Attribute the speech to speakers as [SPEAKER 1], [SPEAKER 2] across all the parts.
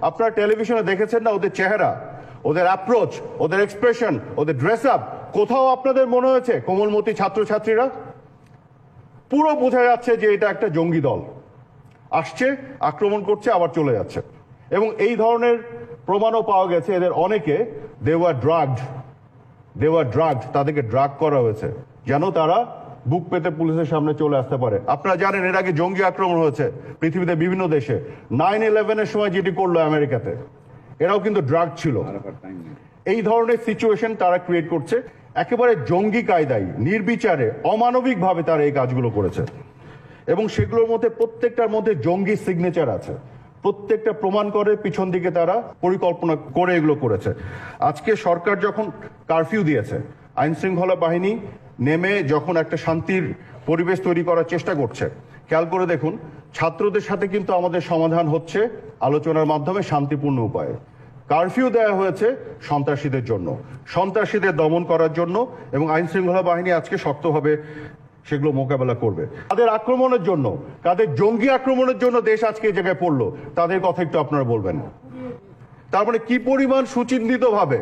[SPEAKER 1] আপনারা টেলিভিশনে দেখেছেন না ওদের চেহারা, ওদের অ্যাপ্রোচ ওদের এক্সপ্রেশন ওদের ড্রেস আপ কোথাও আপনাদের মনে হয়েছে কোমলমতি ছাত্রছাত্রীরা? পুরো বোঝা যাচ্ছে যে এটা একটা জঙ্গি দল। আসছে, আক্রমণ করছে, আবার চলে যাচ্ছে। এবং এই ধরনের প্রমাণও পাওয়া গেছে, এদের অনেকে দেওয়ার ড্রাগড দেওয়ার ড্রাগ তাদেরকে ড্রাগ করা হয়েছে। যেন তারা বুক পেতে পুলিশের সামনে চলে আসতে পারে। আপনারা জানেন, এর আগে জঙ্গি আক্রমণ হয়েছে পৃথিবীতে বিভিন্ন দেশে। নাইন ইলেভেনের সময় যেটি করল আমেরিকাতে, এরাও কিন্তু ড্রাগ ছিল। এই ধরনের সিচুয়েশন তারা ক্রিয়েট করছে। একেবারে জঙ্গি কায়দায়, নির্বিচারে, অমানবিকভাবে তারা এই কাজগুলো করেছে। এবং সেগুলোর মধ্যে প্রত্যেকটার মধ্যে জঙ্গি সিগনেচার আছে। প্রত্যেকটা প্রমাণ করে পিছন দিকে তারা পরিকল্পনা করে এগুলো করেছে। আজকে সরকার যখন কারফিউ দিয়েছে আইন শৃঙ্খলা বাহিনী নেমে যখন একটা শান্তির পরিবেশ তৈরি করার চেষ্টা করছে, খেয়াল করে দেখুন, ছাত্রদের সাথে কিন্তু আমাদের সমাধান হচ্ছে আলোচনার মাধ্যমে শান্তিপূর্ণ উপায়ে। কারফিউ দেওয়া হয়েছে সন্ত্রাসীদের জন্য, সন্ত্রাসীদের দমন করার জন্য এবং আইন শৃঙ্খলা বাহিনী আজকে শক্তভাবে সেগুলো মোকাবেলা করবে। তাদের আক্রমণের জন্য, তাদের জঙ্গি আক্রমণের জন্য দেশ আজকে এই জায়গায় পড়ল, তাদের কথা একটু আপনারা বলবেন তার মানে কি পরিমাণ সুচিন্তিত ভাবে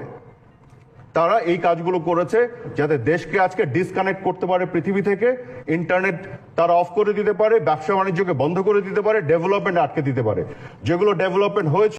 [SPEAKER 1] তারা এই কাজগুলো করেছে যাতে দেশকে আজকে ডিসকানেক্ট করতে পারে পৃথিবী থেকে ইন্টারনেট তারা অফ করে দিতে পারে, ব্যবসা বাণিজ্যকে বন্ধ করে দিতে পারে ডেভেলপমেন্ট আটকে দিতে পারে। যেগুলো ডেভেলপমেন্ট হয়েছে